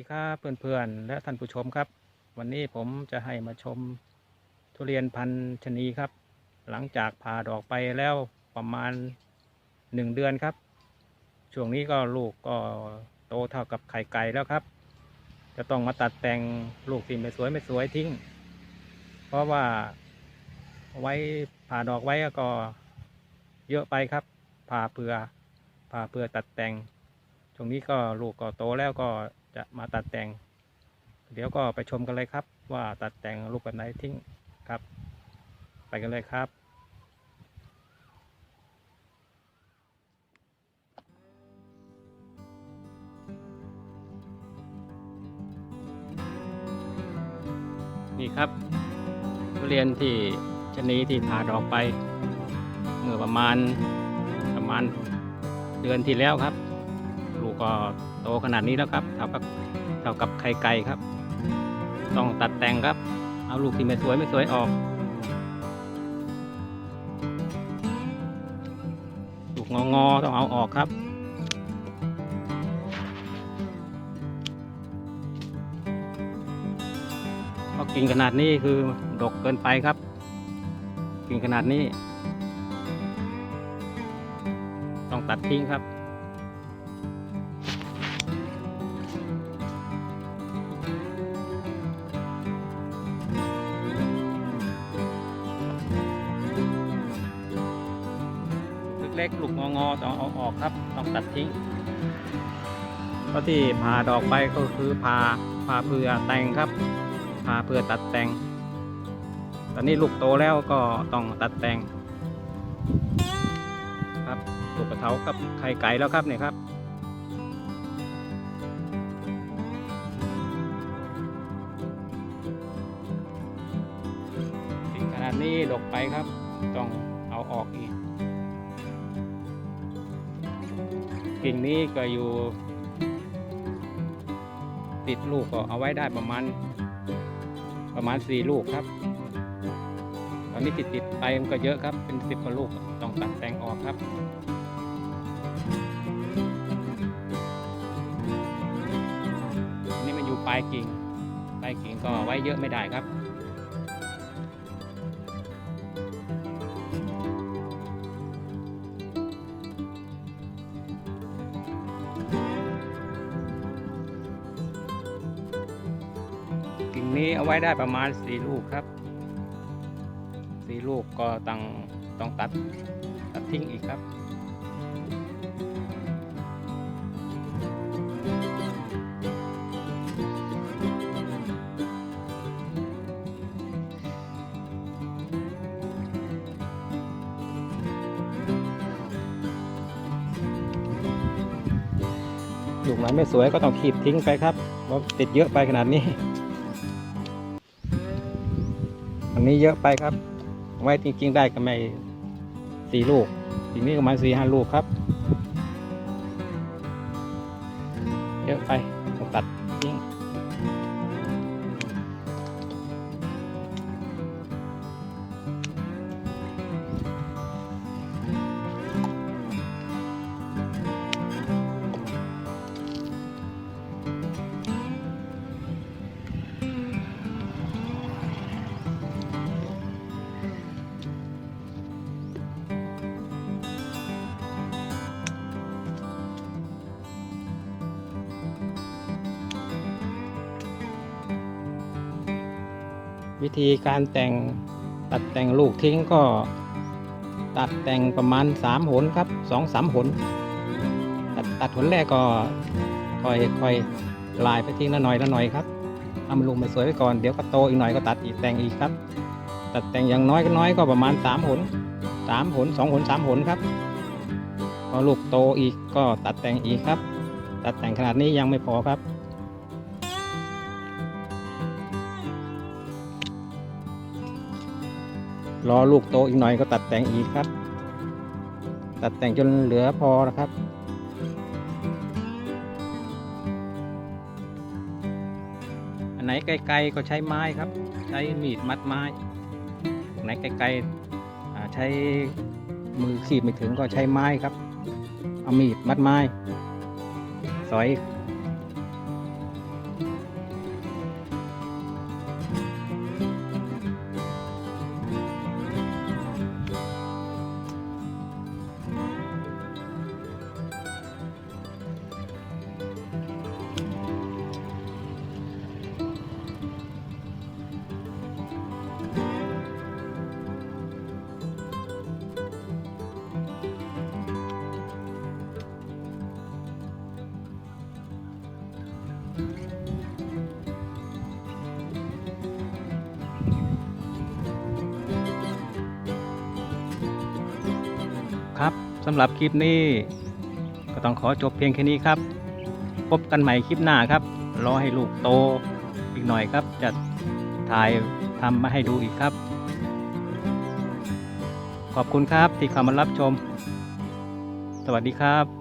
ดีครับเพื่อนๆ และท่านผู้ชมครับ วันนี้ผมจะให้มาชมทุเรียนพันธุ์ชนีครับ หลังจากผ่าดอกไปแล้วประมาณหนึ่งเดือนครับ ช่วงนี้ก็ลูกก็โตเท่ากับไข่ไก่แล้วครับ จะต้องมาตัดแต่งลูกที่ไม่สวยไม่สวยทิ้ง เพราะว่าไว้ผ่าดอกไว้ก็เยอะไปครับ ผ่าเปลือผ่าเปลือตัดแต่ง ช่วงนี้ก็ลูกก็โตแล้วก็จะมาตัดแต่ง เดี๋ยวก็ไปชมกันเลยครับ ว่าตัดแต่งลูกแบบไหนทิ้งครับ ไปกันเลยครับนี่ครับทุเรียนที่ชนีที่ผ่าดอกไป เมื่อประมาณประมาณเดือนที่แล้วครับ ลูกก็โตขนาดนี้แล้วครับเท่ากับเท่ากับไข่ไก่ครับ ต้องตัดแต่งครับ เอาลูกที่ไม่สวยไม่สวยออก ลูกงองอๆต้องเอาออกครับเพราะกิ่งขนาดนี้คือดกเกินไปครับ กิ่งขนาดนี้ ต้องตัดทิ้งครับ ล็กๆ ลูกงอๆต้องเอาออกครับ ต้องตัดทิ้งเพราะที่ผ่าดอกไปก็คือผ่าผ่าเพื่อแต่งครับผ่าเพื่อตัดแต่ง ตอนนี้ลูกโตแล้วก็ต้องตัดแต่ง ครับลูกกระเทากับไข่ไก่แล้วครับเนี่ยครับขนาดนี้ดกไปครับ ต้องเอาออกอีก กิ่งนี้ก็อยู่ ติดลูกก็เอาไว้ได้ประมาณ ประมาณสี่ลูกครับ ตอนนี้ติดติดไปมันก็เยอะครับ เป็นสิบกว่าลูกต้องตัดแต่งออกครับนนี้มันอยู่ปลายกิ่ง ปลายกิ่งก็ไว้เยอะไม่ได้ครับ กิ่งนี้เอาไว้ได้ประมาณสี่ลูกครับสี่ลูกก็ต้องต้องตัดตัดทิ้งอีกครับลูกไหนไม่สวยก็ต้องขีดทิ้งไปครับเพราะติดเยอะไปขนาดนี้ อันนี้เยอะไปครับ ไว้จริงๆได้ก็ไม่สี่ลูกทีนี้ประมาณสี่ห้าลูกครับ เยอะไป วิธีการแต่งตัดแต่งลูกทิ้งก็ ตัดแต่งประมาณสามหนครับสองสามหนตัดตัดหนแรกก็ค่อยค่อยลายไปทิ้งละหน่อยละหน่อยครับเอามันลูกไม่สวยไว้ก่อนเดี๋ยวก็โตอีกหน่อยก็ตัดอีกแต่งอีกครับ ตัดแต่งอย่างน้อยก็น้อยก็ประมาณสามหนสามหนสองหนสามหนครับพอลูกโตอีกก็ตัดแต่งอีกครับ ตัดแต่งขนาดนี้ยังไม่พอครับ รอลูกโตอีกหน่อยก็ตัดแต่งอีกครับ ตัดแต่งจนเหลือพอนะครับ อันไหนไกลๆก็ใช้ไม้ครับ ใช้มีดมัดไม้อันไหนไกลๆใช้มือขีดไม่ถึงก็ใช้ไม้ครับ เอามีดมัดไม้สอย ครับสำหรับคลิปนี้ ก็ต้องขอจบเพียงแค่นี้ครับ พบกันใหม่คลิปหน้าครับ รอให้ลูกโตอีกหน่อยครับ จะถ่ายทำมาให้ดูอีกครับ ขอบคุณครับที่เข้ามารับชม สวัสดีครับ